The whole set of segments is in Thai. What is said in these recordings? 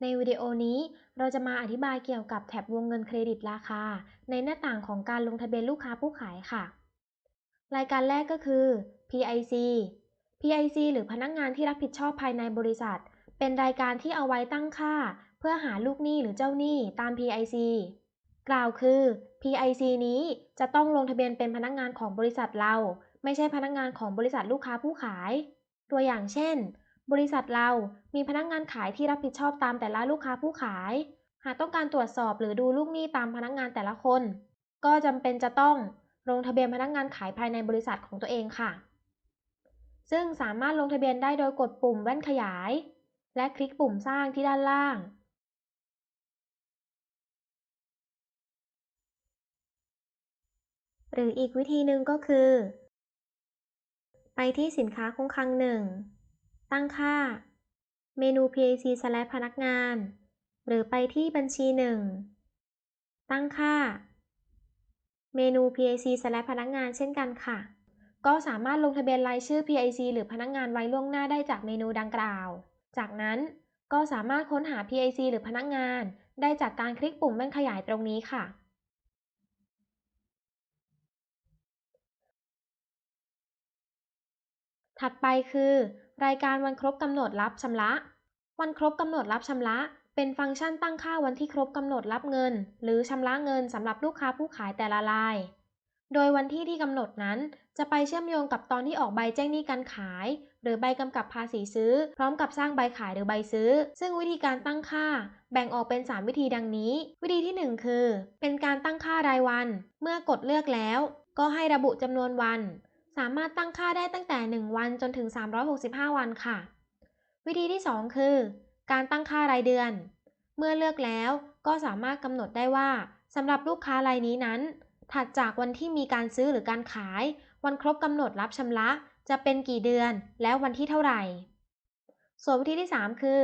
ในวิดีโอนี้เราจะมาอธิบายเกี่ยวกับแท็บวงเงินเครดิตราคา ในหน้าต่างของการลงทะเบียนลูกค้าผู้ขายค่ะ รายการแรกก็คือ PIC PIC หรือพนักงานที่รับผิดชอบภายในบริษัท เป็นรายการที่เอาไว้ตั้งค่า เพื่อหาลูกหนี้หรือเจ้าหนี้ตาม PIC กล่าวคือ PIC นี้จะต้องลงทะเบียนเป็นพนักงานของบริษัทเรา ไม่ใช่พนักงานของบริษัทลูกค้าผู้ขาย ตัวอย่างเช่น บริษัทเรามีพนักงานขายที่รับผิดชอบตามแต่ละลูกค้าผู้ขาย หากต้องการตรวจสอบหรือดูลูกหนี้ตามพนักงานแต่ละคน ก็จำเป็นจะต้องลงทะเบียนพนักงานขายภายในบริษัทของตัวเองค่ะ ซึ่งสามารถลงทะเบียนได้โดยกดปุ่มแว่นขยาย และคลิกปุ่มสร้างที่ด้านล่าง หรืออีกวิธีหนึ่งก็คือ ไปที่สินค้าคงคลังหนึ่ง ตั้งค่า เมนู PIC สแลพนักงาน หรือไปที่บัญชีหนึ่งตั้งค่า เมนู PIC สแลพนักงานเช่นกันค่ะ ก็สามารถลงทะเบียนรายชื่อ PIC หรือพนักงานไว้ล่วงหน้าได้จากเมนูดังกล่าว จากนั้นก็สามารถค้นหา PIC หรือพนักงาน ได้จากการคลิกปุ่มแว่นขยายตรงนี้ค่ะถัดไปคือ รายการวันครบกำหนดรับชำระ วันครบกำหนดรับชำระ เป็นฟังก์ชันตั้งค่าวันที่ครบกำหนดรับเงิน หรือชำระเงินสำหรับลูกค้าผู้ขายแต่ละราย โดยวันที่ที่กำหนดนั้น จะไปเชื่อมโยงกับตอนที่ออกใบแจ้งหนี้การขาย หรือใบกำกับภาษีซื้อ พร้อมกับสร้างใบขายหรือใบซื้อ ซึ่งวิธีการตั้งค่า แบ่งออกเป็น 3 วิธีดังนี้ วิธีที่ 1 คือ เป็นการตั้งค่ารายวัน เมื่อกดเลือกแล้ว ก็ให้ระบุจำนวนวัน สามารถตั้งค่าได้ตั้งแต่ 1 วันจนถึง 365 วันค่ะ วิธีที่ 2 คือ การตั้งค่ารายเดือน เมื่อเลือกแล้วก็สามารถกำหนดได้ว่าสำหรับลูกค้ารายนี้นั้น ถัดจากวันที่มีการซื้อหรือการขาย วันครบกำหนดรับชำระ จะเป็นกี่เดือนและวันที่เท่าไหร่ ส่วนวิธีที่ 3 คือ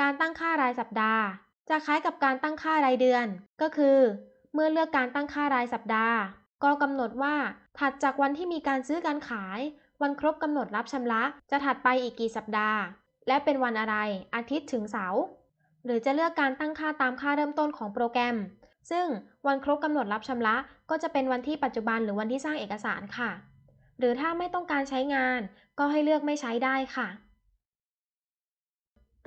การตั้งค่ารายสัปดาห์ จะคล้ายกับการตั้งค่ารายเดือน ก็คือ เมื่อเลือกการตั้งค่ารายสัปดาห์ ก็กำหนดว่า ถัดจากวันที่มีการซื้อการขาย วันครบกำหนดรับชำระ จะถัดไปอีกกี่สัปดาห์ และเป็นวันอะไร อาทิตย์ถึงเสาร์ หรือจะเลือกการตั้งค่าตามค่าเริ่มต้นของโปรแกรม ซึ่งวันครบกำหนดรับชำระ ก็จะเป็นวันที่ปัจจุบันหรือวันที่สร้างเอกสารค่ะ หรือถ้าไม่ต้องการใช้งาน ก็ให้เลือกไม่ใช้ได้ค่ะ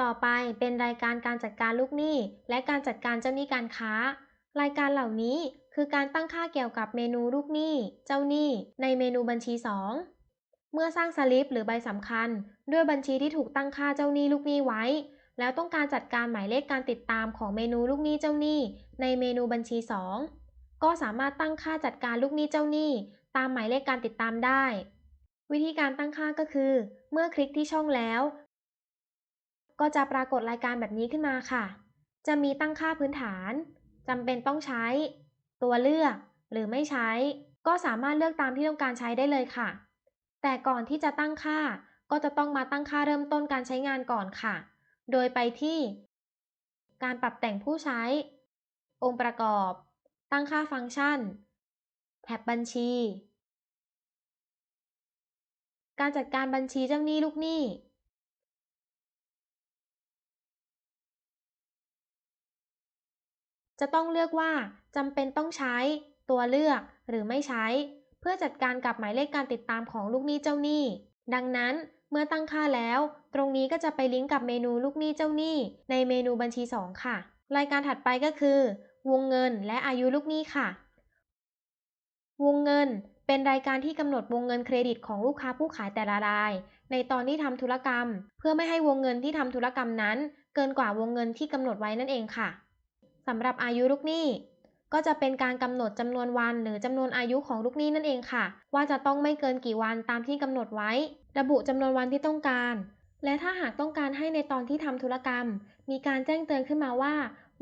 ต่อไปเป็นรายการการจัดการลูกหนี้ และการจัดการเจ้าหนี้การค้า รายการเหล่านี้ คือการตั้งค่าเกี่ยวกับเมนูลูกหนี้ เจ้าหนี้ ในเมนูบัญชี 2 เมื่อสร้างสลิปหรือใบสำคัญ ด้วยบัญชีที่ถูกตั้งค่าเจ้าหนี้ลูกหนี้ไว้ แล้วต้องการจัดการหมายเลขการติดตามของเมนูลูกหนี้เจ้าหนี้ ในเมนูบัญชี 2 ก็สามารถตั้งค่าจัดการลูกหนี้เจ้าหนี้ ตามหมายเลขการติดตามได้ วิธีการตั้งค่าก็คือ เมื่อคลิกที่ช่องแล้ว ก็จะปรากฏรายการแบบนี้ขึ้นมาค่ะ จะมีตั้งค่าพื้นฐานจำเป็นต้องใช้ ตัวเลือก หรือไม่ใช้ ก็สามารถเลือกตามที่ต้องการใช้ได้เลยค่ะ แต่ก่อนที่จะตั้งค่า ก็จะต้องมาตั้งค่าเริ่มต้นการใช้งานก่อนค่ะ โดยไปที่ การปรับแต่งผู้ใช้ องค์ประกอบ ตั้งค่าฟังก์ชัน แท็บบัญชี การจัดการบัญชีเจ้าหนี้ลูกหนี้จะต้องเลือกว่า จำเป็นต้องใช้ ตัวเลือก หรือไม่ใช้ เพื่อจัดการกับหมายเลขการติดตามของลูกหนี้เจ้าหนี้ ดังนั้นเมื่อตั้งค่าแล้ว ตรงนี้ก็จะไปลิงก์กับเมนูลูกหนี้เจ้าหนี้ ในเมนูบัญชี 2 ค่ะ รายการถัดไปก็คือ วงเงินและอายุลูกหนี้ค่ะ วงเงินเป็นรายการที่กำหนดวงเงินเครดิตของลูกค้าผู้ขายแต่ละราย ในตอนที่ทำธุรกรรม เพื่อไม่ให้วงเงินที่ทำธุรกรรมนั้น เกินกว่าวงเงินที่กำหนดไว้นั่นเองค่ะสำหรับอายุลูกหนี้ ก็จะเป็นการกำหนดจำนวนวันหรือจำนวนอายุของลูกหนี้นั่นเองค่ะ ว่าจะต้องไม่เกินกี่วันตามที่กำหนดไว้ ระบุจำนวนวันที่ต้องการ และถ้าหากต้องการให้ในตอนที่ทำธุรกรรม มีการแจ้งเตือนขึ้นมาว่า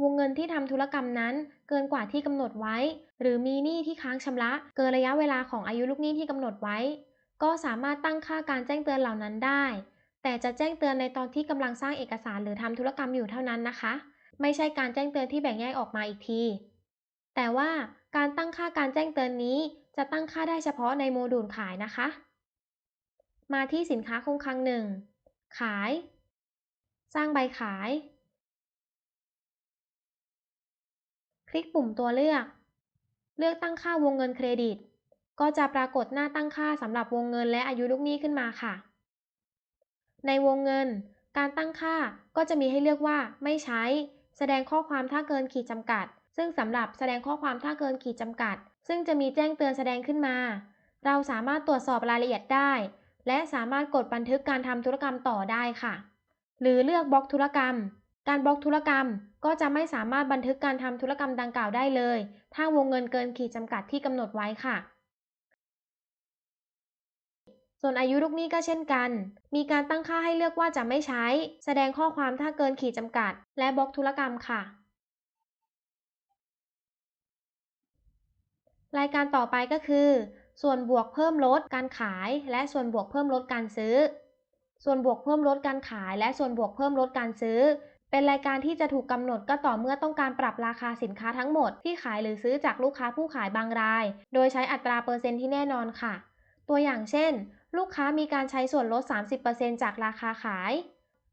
วงเงินที่ทำธุรกรรมนั้น เกินกว่าที่กำหนดไว้ หรือมีหนี้ที่ค้างชำระ เกินระยะเวลาของอายุลูกหนี้ที่กำหนดไว้ ก็สามารถตั้งค่าการแจ้งเตือนเหล่านั้นได้ แต่จะแจ้งเตือนในตอนที่กำลังสร้างเอกสารหรือทำธุรกรรมอยู่เท่านั้นนะคะ ไม่ใช่การแจ้งเตือนที่แบ่งแยกออกมาอีกที แต่ว่าการตั้งค่าการแจ้งเตือนนี้ จะตั้งค่าได้เฉพาะในโมดูลขายนะคะ มาที่สินค้าคงคลังหนึ่งขาย สร้างใบขาย คลิกปุ่มตัวเลือก เลือกตั้งค่าวงเงินเครดิต ก็จะปรากฏหน้าตั้งค่าสำหรับวงเงินและอายุลูกหนี้ขึ้นมาค่ะ ในวงเงิน การตั้งค่าก็จะมีให้เลือกว่าไม่ใช้ แสดงข้อความถ้าเกินขีดจำกัด ซึ่งสำหรับแสดงข้อความถ้าเกินขีดจำกัด ซึ่งจะมีแจ้งเตือนแสดงขึ้นมา เราสามารถตรวจสอบรายละเอียดได้ และสามารถกดบันทึกการทำธุรกรรมต่อได้ค่ะ หรือเลือกบล็อกธุรกรรม การบล็อกธุรกรรมก็จะไม่สามารถบันทึกการทำธุรกรรมดังกล่าวได้เลย ถ้าวงเงินเกินขีดจำกัดที่กำหนดไว้ค่ะส่วนอายุลูกหนี้ก็เช่นกัน มีการตั้งค่าให้เลือกว่าจะไม่ใช้ แสดงข้อความถ้าเกินขีดจำกัด และบล็อกธุรกรรมค่ะ รายการต่อไปก็คือ ส่วนบวกเพิ่มลดการขาย และส่วนบวกเพิ่มลดการซื้อ ส่วนบวกเพิ่มลดการขาย และส่วนบวกเพิ่มลดการซื้อ เป็นรายการที่จะถูกกำหนดก็ต่อเมื่อต้องการปรับราคาสินค้าทั้งหมดที่ขายหรือซื้อจากลูกค้าผู้ขายบางราย โดยใช้อัตราเปอร์เซ็นต์ที่แน่นอนค่ะ ตัวอย่างเช่น ลูกค้ามีการใช้ส่วนลด 30%จากราคาขาย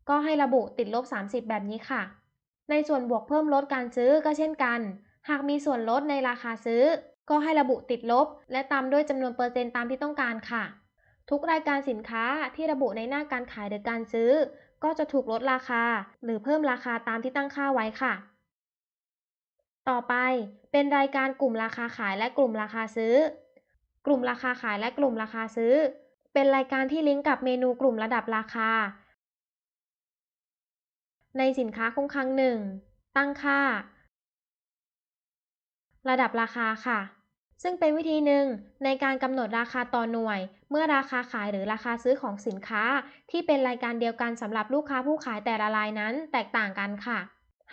ก็ให้ระบุติดลบ 30 แบบนี้ค่ะ ในส่วนบวกเพิ่มลดการซื้อก็เช่นกัน หากมีส่วนลดในราคาซื้อ ก็ให้ระบุติดลบ และตามด้วยจำนวนเปอร์เซ็นต์ตามที่ต้องการค่ะ ทุกรายการสินค้าที่ระบุในหน้าการขายหรือการซื้อ ก็จะถูกลดราคา หรือเพิ่มราคาตามที่ตั้งค่าไว้ค่ะ ต่อไปเป็นรายการกลุ่มราคาขายและกลุ่มราคาซื้อ กลุ่มราคาขายและกลุ่มราคาซื้อ เป็นรายการที่ลิงก์กับเมนูกลุ่มระดับราคา ในสินค้าคงคลังหนึ่งตั้งค่าระดับราคาค่ะ ซึ่งเป็นวิธีหนึ่งในการกำหนดราคาต่อหน่วย เมื่อราคาขายหรือราคาซื้อของสินค้า ที่เป็นรายการเดียวกันสำหรับลูกค้าผู้ขายแต่ละรายนั้นแตกต่างกันค่ะ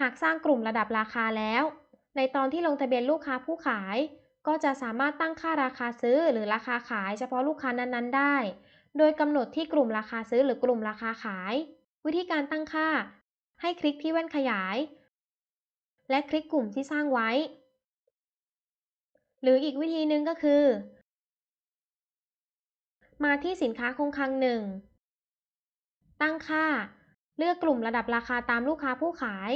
หากสร้างกลุ่มระดับราคาแล้ว ในตอนที่ลงทะเบียนลูกค้าผู้ขาย ก็จะสามารถตั้งค่าราคาซื้อหรือราคาขายเฉพาะลูกค้านั้นๆ ได้ โดยกำหนดที่กลุ่มราคาซื้อหรือกลุ่มราคาขาย วิธีการตั้งค่า ให้คลิกที่แว่นขยาย และคลิกกลุ่มที่สร้างไว้ หรืออีกวิธีหนึ่งก็คือ มาที่สินค้าคงคลังหนึ่ง ตั้งค่า เลือกกลุ่มระดับราคาตามลูกค้าผู้ขาย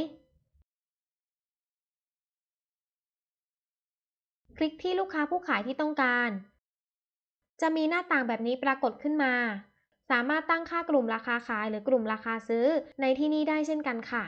คลิกที่ลูกค้าผู้ขายที่ต้องการ จะมีหน้าต่างแบบนี้ปรากฏขึ้นมา สามารถตั้งค่ากลุ่มราคาขายหรือกลุ่มราคาซื้อในที่นี่ได้เช่นกันค่ะ